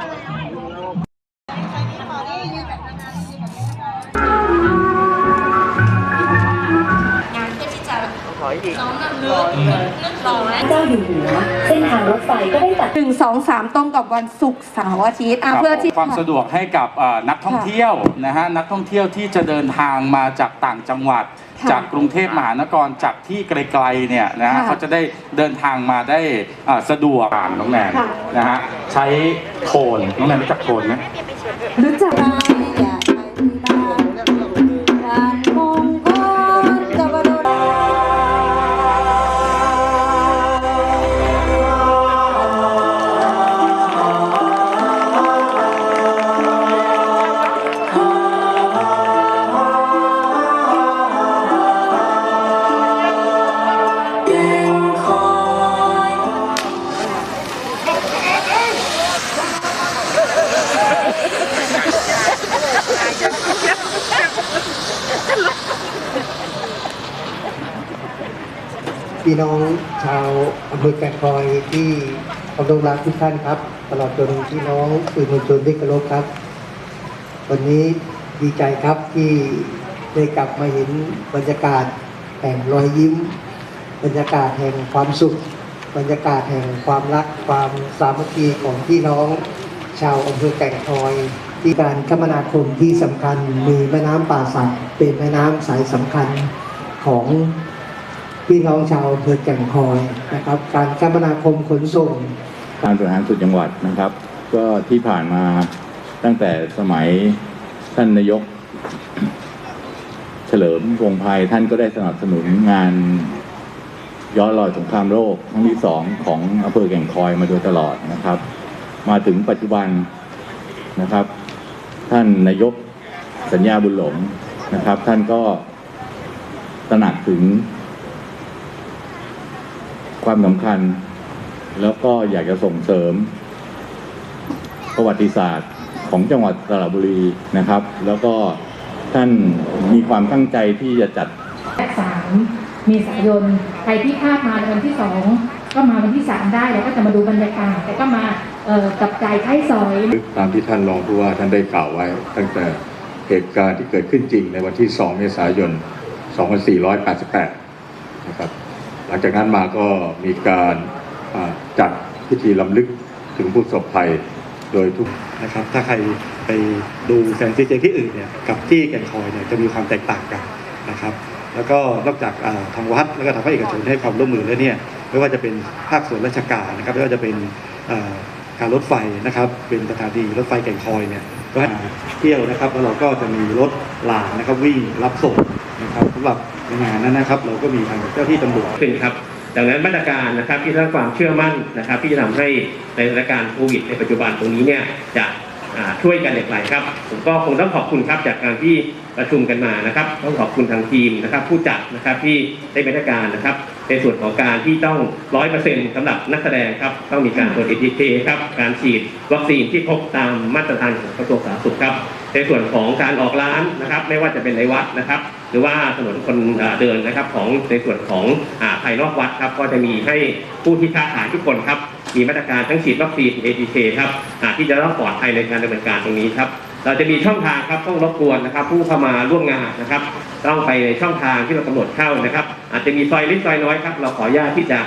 ง อมนำลึกนึกหล่อและเจ้าอยู่หัวเส้นทางรถไฟก็ได้ตัดหนึ่งสองสามตรงกับวันศุกร์เสาร์อาทิตย์อะเพื่อที่ความสะดวกให้กับเอ่อนักท่องเที่ยวนะฮะนักท่องเที่ยวที่จะเดินทางมาจากต่างจังหวัดค่ะจากกรุงเทพมหานครจากที่ไกลๆเนี่ยนะฮะค่ะเขาจะได้เดินทางมาได้เอ่อสะดวกอ่านน้องแนนค่ะนะฮะใช้โทนน้องแนนรู้จักโทนไหมรู้จัก พี่น้องชาวอำเภอแก่งคอยที่เคารพรักทุกท่านครับ ตลอดจนพี่น้องสื่อมวลชนที่เคารพครับ วันนี้ดีใจครับที่ได้กลับมาเห็นบรรยากาศแห่งรอยยิ้ม บรรยากาศแห่งความสุข บรรยากาศแห่งความรักความสามัคคีของพี่น้อง ชาวอำเภอแก่งคอยที่การคมนาคมที่สำคัญมีแม่น้ำป่าสักเป็นแม่น้ำสายสำคัญของ พี่น้องชาวอำเภอแก่งคอยนะครับ การคมนาคมขนส่งการบริหารส่วนจังหวัดนะครับ ก็ที่ผ่านมาตั้งแต่สมัยท่านนายก เฉลิมพงภัยท่านก็ได้สนับสนุนงานย้อนรอยสงครามโลกครั้งที่สองของอำเภอแก่งคอยมาโดยตลอดนะครับ มาถึงปัจจุบันนะครับ ท่านนายกสัญญาบุญหลงนะครับ ท่านก็ตระหนักถึง ความสำคัญ แล้วก็อยากจะส่งเสริม ประวัติศาสตร์ของจังหวัดสระบุรีนะครับ แล้วก็ท่านมีความตั้งใจที่จะจัดสามเมษายนใครที่พลาดมาในวันที่สองก็มาวันที่สามได้แล้วก็จะมาดูบรรยากาศแต่ก็มาเอ่อกับจ่ายไท้สอยตามที่ท่านรองผู้ว่าท่านได้กล่าวไว้ ตั้งแต่เหตุการณ์ที่เกิดขึ้นจริงในวันที่ 2 เมษายน 2488 นะครับ หลังจากนั้นมาก็มีการจัดพิธีลำลึกถึงผู้ประสบภัยโดยทุกนะครับ ถ้าใครไปดูแสงสีเสียงที่อื่นเนี่ยกับที่แก่งคอยเนี่ยจะมีความแตกต่างกันนะครับ แล้วก็นอกจากทางวัดแล้วก็ทางภาคเอกชนให้ความร่วมมือแล้วเนี่ยไม่ว่าจะเป็นภาคส่วนราชการนะครับไม่ว่าจะเป็นการรถไฟนะครับ เป็นสถานีรถไฟแก่งคอยเนี่ยก็เที่ยวนะครับแล้วเราก็จะมีรถรางนะครับวิ่งรับส่งนะครับสำหรับ ในงานนั้นนะครับ เราก็มีทางเจ้าที่ตำรวจขึ้นครับดังนั้นมาตรการนะครับที่สร้างความเชื่อมั่นนะครับ ที่จะทำให้ในสถานการณ์โควิดในปัจจุบันตรงนี้เนี่ยจะช่วยกันอย่างไรครับ ผมก็คงต้องขอบคุณครับจากการที่ประชุมกันมานะครับ ต้องขอบคุณทางทีมนะครับ ผู้จัดนะครับที่ได้มาตรการนะครับ ในส่วนของการที่ต้องร้อยเปอร์เซ็นต์สำหรับนักแสดงครับ ต้องมีการตรวจเอทีเคครับการฉีดวัคซีนที่ครบตามมาตรฐานของกระทรวงสาธารณสุขครับ ในส่วนของการออกร้านนะครับไม่ว่าจะเป็นในวัดนะครับ หรือว่าถนนคนเดินนะครับของในส่วนของอาภายนอกวัดครับก็จะมีให้ผู้ที่ค้าขายทุกคนครับมีมาตรการทั้งฉีดวัคซีน ATK ครับที่จะต้องปลอดภัยในการดำเนินการตรงนี้ครับเราจะมีช่องทางครับต้องรบกวนนะครับ ผู้เข้ามาร่วมงานนะครับ ต้องไปในช่องทางที่เรากำหนดเข้านะครับ อาจจะมีซอยเล็กซอยน้อยครับเราขออนุญาตที่จะ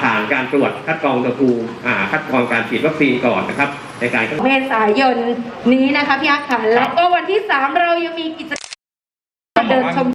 ผ่านการตรวจคัดกรองอุณหภูมิคัดกรองการฉีดวัคซีนก่อนนะครับ ในการเมษายนนี้นะคะพี่อาค่ะแล้วก็วันที่ 3 เรายังมีกิจกรรมเดินชม